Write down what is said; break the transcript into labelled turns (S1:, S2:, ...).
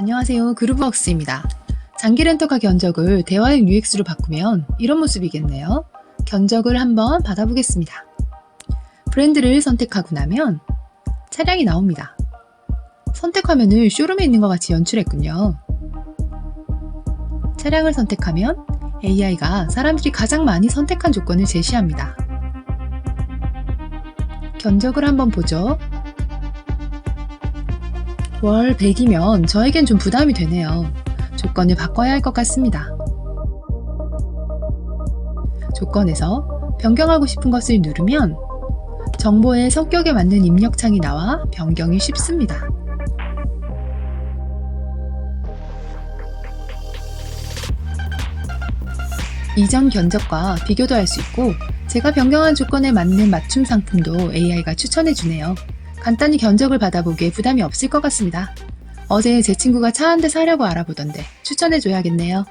S1: 안녕하세요. 그루브웍스입니다. 장기 렌터카 견적을 대화형 UX로 바꾸면 이런 모습이겠네요. 견적을 한번 받아보겠습니다. 브랜드를 선택하고 나면 차량이 나옵니다. 선택 화면을 쇼룸에 있는 것 같이 연출했군요. 차량을 선택하면 AI가 사람들이 가장 많이 선택한 조건을 제시합니다. 견적을 한번 보죠. 월 100이면 저에겐 좀 부담이 되네요. 조건을 바꿔야 할 것 같습니다. 조건에서 변경하고 싶은 것을 누르면 정보의 성격에 맞는 입력창이 나와 변경이 쉽습니다. 이전 견적과 비교도 할 수 있고 제가 변경한 조건에 맞는 맞춤 상품도 AI가 추천해 주네요. 간단히 견적을 받아보기에 부담이 없을 것 같습니다. 어제 제 친구가 차 한 대 사려고 알아보던데 추천해 줘야겠네요.